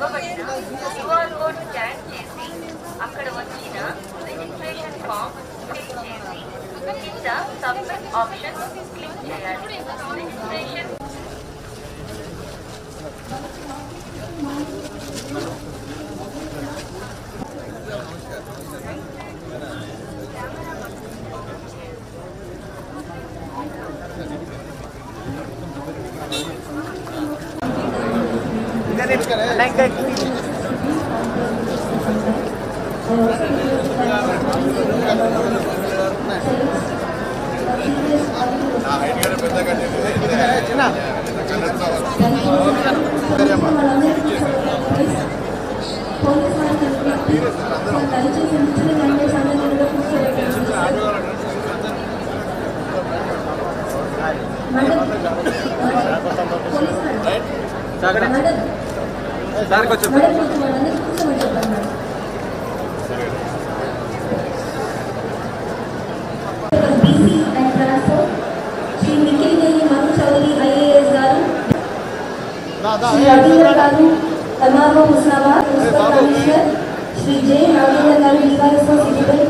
ఇవ్వబడిన QR code scan చేసి అక్కడ వచ్చిన రిజిస్ట్రేషన్ ఫామ్ ఫిల్ చేసి కింద సబ్మిట్ ఆప్షన్ క్లిక్ చేయాలి. Registration blanket. Nah, ini ada benda kan ini. IAS garu Shri Ravindra garu MRO Husnabad municipal commissioner Shri J Nagendra garu DYSO సిటిబల్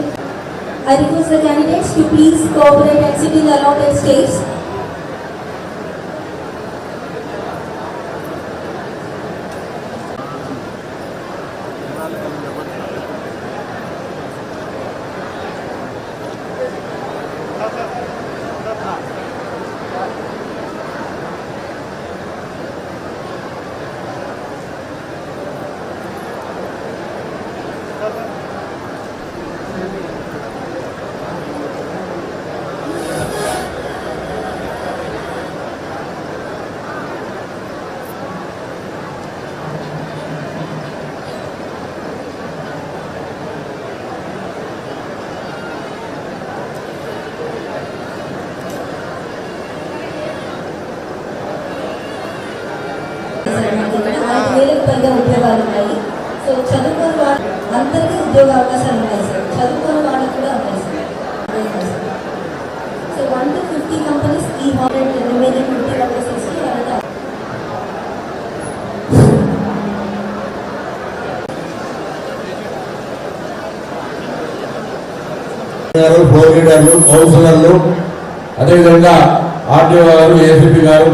I request the candidates to please cooperate and sit in the allotted stage. ఉద్యోగ అవకాశాలు ఉన్నాయి sir చదువుకోని వాళ్ళకి కూడా ఉన్నాయి sir so one two fifty companies ఈ హారెంట్ remaining fifty కంపెనీస్కి ఫోర్ లీడర్లు కౌన్సిలర్లు అదేవిధంగా ఆర్టీఓ గారు ఏసీపీ గారు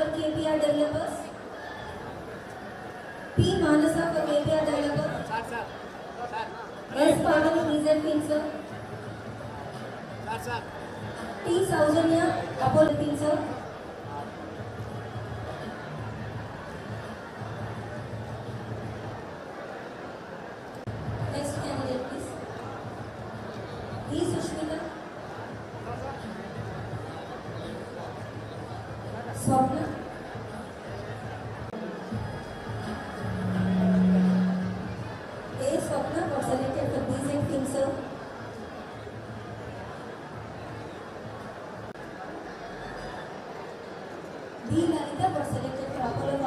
for KPR developers. P. Manasa for KPR developers. S. Pavani presenting sir. T. Saujanya Apollo sir. They were selected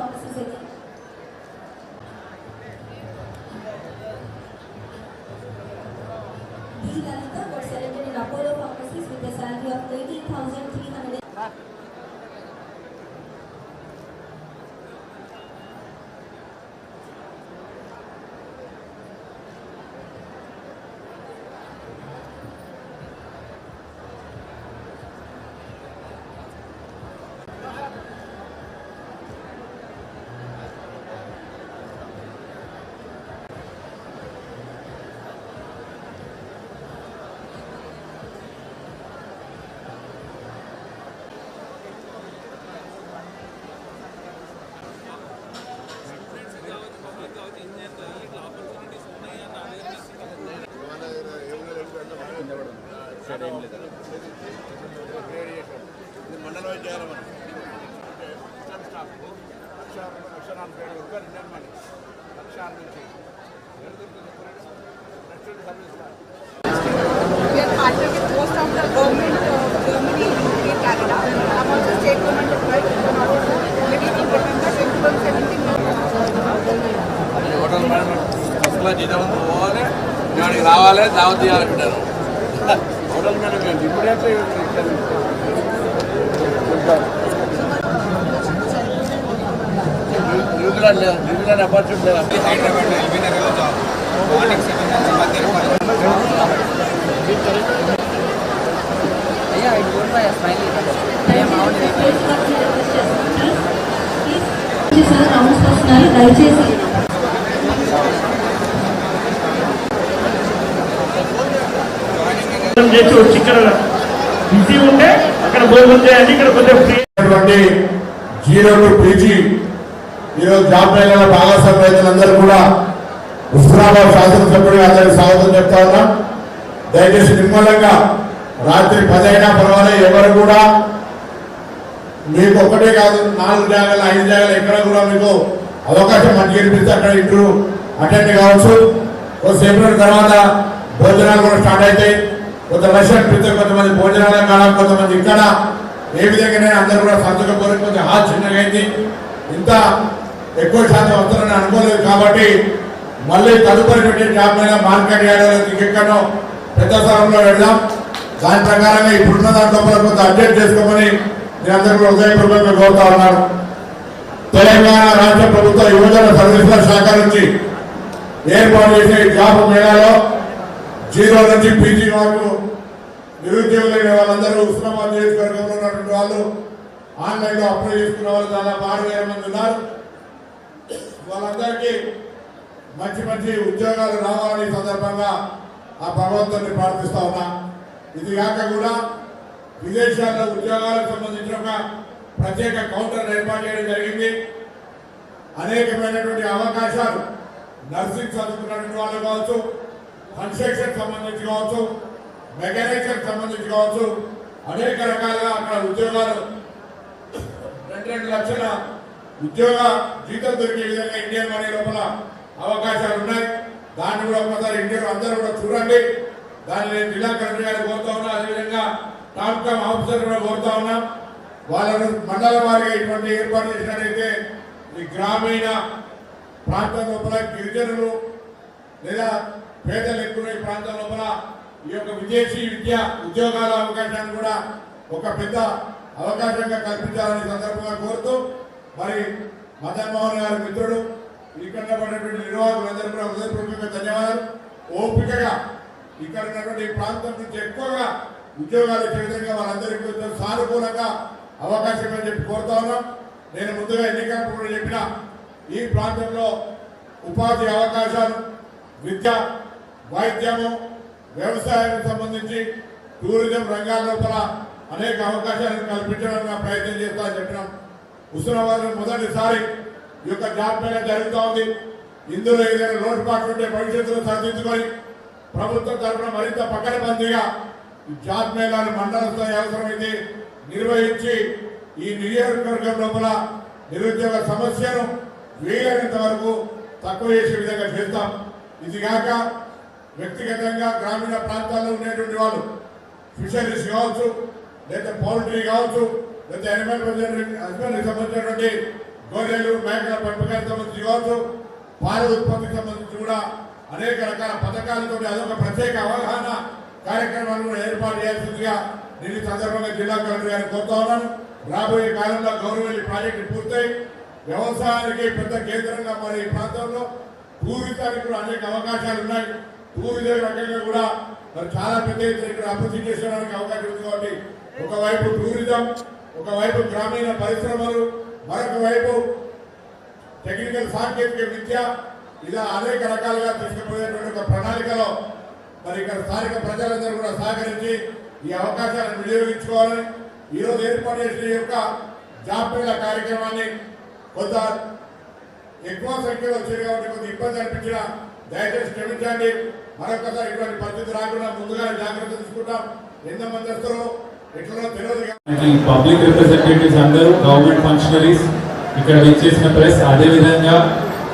మండలం వైపు చేయాలి మనం అసిస్టెంట్ స్టాఫ్ లక్ష లక్ష నాలుగు వేల రూపాయలు రిటర్న్ మనీ లక్ష ఆరు నుంచి next service We are partnered with most of the government of Germany, UK, Canada. I'm also state government employed. I'm also little independent, employed 17 hotel management first class జీతం పోవాలి ఇక్కడికి రావాలి దావత్ చేయాలి పెట్టారు హోటల్ మేనేజ్మెంట్ ఇప్పుడైతే న్యూజిలాండ్ లేదా New Zealand opportunity లేదా హైదరాబాద్ ఎల్బీనగర్లో జాబ్ మార్నింగ్ సెవెన్ నుంచి మధ్యాహ్నం సార్ రౌండ్స్ వస్తున్నాయి దయచేసి చేసి వచ్చి ఇక్కడ బిజీ ఉంటే అక్కడ భోజనం చేయండి ఇక్కడ కొంచెం ఫ్రీ జీరో టు పీజీ ఈరోజు జాబ్ మేళలో భాగస్వామ్య రైతులందరూ కూడా ఉస్మానాబాద్ శాసనసభ్యుడిగా అందరికి స్వాగతం చెప్తా ఉన్నా. దయచేసి నిమ్మలంగా రాత్రి పదైనా పర్వాలేదు ఎవరు కూడా మీకు ఒక్కటే కాదు నాలుగు జాగాలు ఐదు జాగాలు ఎక్కడ కూడా మీకు అవకాశం మంచి కనిపిస్తే అక్కడ ఇంటర్వ్యూ అటెండ్ కావచ్చు. కొద్దిసేపటి తర్వాత భోజనాలు కూడా స్టార్ట్ అవుతాయి. కొంత రష్ అనిపిస్తే కొంతమంది భోజనాలే కాలం కొంతమంది ఇక్కడ. ఏ విధంగానే అందరూ కూడా సంతకం కోరి కొంచెం హాల్ చిన్నగా ఇంత ఎక్కువ శాతం వస్తారని అనుకోలేదు కాబట్టి మళ్ళీ తదుపరి పెట్టే మార్కెట్ యార్డ్ ఇంకెక్కడో పెద్ద స్థలంలో వెళ్దాం దాని ప్రకారంగా ఇప్పుడున్న దాంట్లో కూడా కొంత అప్డేట్ చేసుకోమని నేను అందరూ కూడా హృదయపూర్వకంగా కోరుతా ఉన్నాను. తెలంగాణ రాష్ట్ర ప్రభుత్వ యువజన సర్వీసుల శాఖ నుంచి ఏర్పాటు చేసే జాబ్ మేళాలో జీరో నుంచి పీజీ వరకు నిరుద్యోగులైన వాళ్ళందరూ ఉస్మానాబాద్ నియోజకవర్గంలో ఉన్నటువంటి వాళ్ళు ఆన్లైన్లో అప్లై చేసుకున్న వాళ్ళు చాలా బాగా మంది ఉన్నారు. వాళ్ళందరికీ మంచి మంచి ఉద్యోగాలు రావాలని సందర్భంగా ఆ భగవంతుని ప్రార్థిస్తా ఉన్నా. ఇది కాక కూడా విదేశాల్లో ఉద్యోగాలకు సంబంధించిన ఒక ప్రత్యేక కౌంటర్ ఏర్పాటు చేయడం జరిగింది. అనేకమైనటువంటి అవకాశాలు నర్సింగ్ చదువుకున్నటువంటి వాళ్ళు కావచ్చు కన్స్ట్రక్షన్ సంబంధించి కావచ్చు మెకానిక్స్ సంబంధించి కావచ్చు అనేక రకాలుగా అక్కడ ఉద్యోగాలు రెండు రెండు లక్షల ఉద్యోగ జీతం దొరికే విధంగా ఇండియన్ మనీ లోపల అవకాశాలు ఉన్నాయి. దాన్ని కూడా ఒకసారి ఇండియన్ అందరూ కూడా చూడండి. దాన్ని నేను జిల్లా కలెక్టర్ గారు కోరుతా ఉన్నా. అదేవిధంగా టాప్కామ్ ఆఫీసర్ కూడా కోరుతా ఉన్నా. వాళ్ళను మండల వారిగా ఇటువంటి ఏర్పాటు చేసినట్లయితే ఈ గ్రామీణ ప్రాంతం లోపల గిరిజనులు లేదా పేదలు ఎక్కువ ఈ ప్రాంతం లోపల ఈ యొక్క విదేశీ విద్య ఉద్యోగాల అవకాశాన్ని కూడా ఒక పెద్ద అవకాశంగా కల్పించాలని సందర్భంగా కోరుతూ మరి మదన్ మోహన్ గారి మిత్రుడు ఇక్కడ పడినటువంటి నిర్వాహకులందరూ కూడా హృదయపూర్వకంగా ధన్యవాదాలు. ఓపికగా ఇక్కడ ఉన్నటువంటి ఈ ప్రాంతం నుంచి ఎక్కువగా ఉద్యోగాలు ఇచ్చే విధంగా వాళ్ళందరికీ సానుకూలంగా అవకాశం అని చెప్పి కోరుతా ఉన్నాం. నేను ముందుగా ఎన్నికలకు చెప్పిన ఈ ప్రాంతంలో ఉపాధి అవకాశాలు విద్య వైద్యము వ్యవసాయానికి సంబంధించి టూరిజం రంగాల లోపల అనేక అవకాశాలను కల్పించడానికి ప్రయత్నం చేస్తా చెప్పడం చెప్పినాం. హుస్నాబాద్ మొదటిసారి ఈ యొక్క జాబ్ మేళ జరుగుతూ ఉంది. ఇందులో ఏదైనా లోటుపాట్లు ఉంటే భవిష్యత్తులో సరిదిద్దుకొని ప్రభుత్వం తరఫున మరింత పకడ్బందీగా ఈ జాబ్ మేళాలు మండల స్థాయి అవసరమైతే నిర్వహించి ఈ నియోజకవర్గం లోపల నిరుద్యోగ సమస్యను వీలైనంత వరకు తక్కువ చేసే విధంగా చేస్తాం. ఇది కాక వ్యక్తిగతంగా గ్రామీణ ప్రాంతాల్లో ఉండేటువంటి వాళ్ళు ఫిషరీస్ కావచ్చు లేదా పౌల్ట్రీ కావచ్చు లేదా అనిమల్ హస్బెండరీకి సంబంధించినటువంటి గొర్రెలు మేకల పెంపకానికి సంబంధించి కావచ్చు పాల ఉత్పత్తికి సంబంధించి కూడా అనేక రకాల పథకాలతో అదొక ప్రత్యేక అవగాహన కార్యక్రమాలు కూడా ఏర్పాటు చేయాల్సిందిగా నేను సందర్భంగా జిల్లా కలెక్టర్ గారిని కోరుతా ఉన్నాను. రాబోయే కాలంలో గౌరవల్లి ప్రాజెక్టు పూర్తయి వ్యవసాయానికి పెద్ద కేంద్రంగా మరి ఈ ప్రాంతంలో టూరిజానికి అనేక అవకాశాలు ఉన్నాయి. టూరిజం రకంగా కూడా మరి చాలా పెద్ద ఎత్తున ఇక్కడ అభివృద్ధి చేసుకోవడానికి అవకాశం ఉంది కాబట్టి ఒకవైపు టూరిజం ఒకవైపు గ్రామీణ పరిశ్రమలు మరొక వైపు టెక్నికల్ సాంకేతిక విద్య. ఇలా అనేక రకాలుగా తీసుకుపోయేటువంటి ఒక ప్రణాళికలో మరి ఇక్కడ స్థానిక ప్రజలందరూ కూడా సహకరించి ఈ అవకాశాలను వినియోగించుకోవాలని ఈరోజు ఏర్పాటు చేసిన యొక్క జాబ్ కార్యక్రమాన్ని కొంత ఎక్కువ సంఖ్యలో వచ్చేది కాబట్టి కొంత ఇబ్బంది అనిపించిన దయచేసి క్షమించండి. మరొకసారి ఇటువంటి పరిస్థితి రాకుండా ముందుగా జాగ్రత్త తీసుకుంటాం. ఎంత మంది వస్తారో ఎట్లనో తెలియదు. పబ్లిక్ రిప్రజెంటేటివ్స్ అందరూ గవర్నమెంట్ ఫంక్షనరీస్ ఇక్కడ విచ్చేసిన ప్రెస్ అదేవిధంగా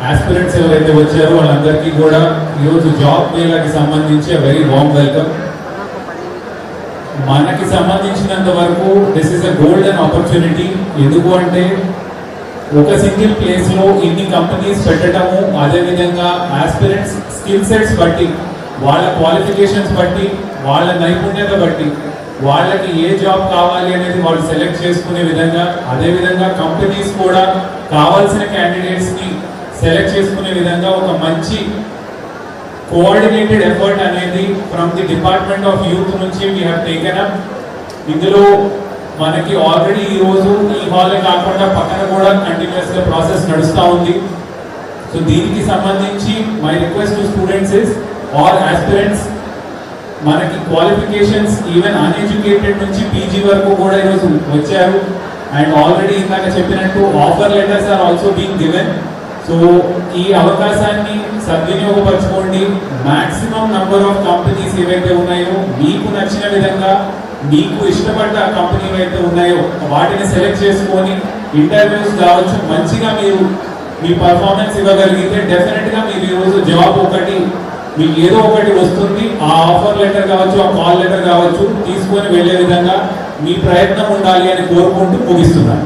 ఆస్పిరెంట్స్ ఎవరైతే వచ్చారో వాళ్ళందరికీ కూడా ఈరోజు జాబ్ మేళకి సంబంధించి వెరీ వామ్ వెల్కమ్ మనకి సంబంధించినంత వరకు this is a golden opportunity ఎందుకు అంటే ఒక సింగిల్ ప్లేస్లో ఇన్ని కంపెనీస్ పెట్టడము అదేవిధంగా ఆస్పిరెంట్స్ స్కిల్ సెట్స్ బట్టి వాళ్ళ క్వాలిఫికేషన్స్ బట్టి వాళ్ళ నైపుణ్యత బట్టి వాళ్ళకి ఏ జాబ్ కావాలి అనేది వాళ్ళు సెలెక్ట్ చేసుకునే విధంగా అదే విధంగా కంపెనీస్ కూడా కావాల్సిన క్యాండిడేట్స్ని సెలెక్ట్ చేసుకునే విధంగా ఒక మంచి కోఆర్డినేటెడ్ ఎఫర్ట్ అనేది from the department of youth నుంచి వీ హ్యావ్ టేకెన్ అప్ ఇందులో మనకి ఆల్రెడీ ఈ రోజు ఈ హాల్ కాకుండా పక్కన కూడా కంటిన్యూస్గా ప్రాసెస్ నడుస్తూ ఉంది. సో దీనికి సంబంధించి my request to students is all aspirants మనకి క్వాలిఫికేషన్స్ ఈవెన్ అన్ఎడ్యుకేటెడ్ నుంచి పీజీ వరకు కూడా ఈరోజు వచ్చారు. అండ్ ఆల్రెడీ ఇందాక చెప్పినట్టు offer letters are also being given so ఈ అవకాశాన్ని సద్వినియోగపరచుకోండి. మాక్సిమం నంబర్ ఆఫ్ కంపెనీస్ ఏవైతే ఉన్నాయో మీకు నచ్చిన విధంగా మీకు ఇష్టపడ్డ కంపెనీలు అయితే ఉన్నాయో వాటిని సెలెక్ట్ చేసుకొని ఇంటర్వ్యూస్ కావచ్చు మంచిగా మీరు మీ పర్ఫార్మెన్స్ ఇవ్వగలిగితే డెఫినెట్గా మీరు ఈరోజు జాబ్ ఒకటి మీకు ఏదో ఒకటి వస్తుంది. ఆ ఆఫర్ లెటర్ కావచ్చు ఆ కాల్ లెటర్ కావచ్చు తీసుకొని వెళ్ళే విధంగా మీ ప్రయత్నం ఉండాలి అని కోరుకుంటూ ముగిస్తున్నాను.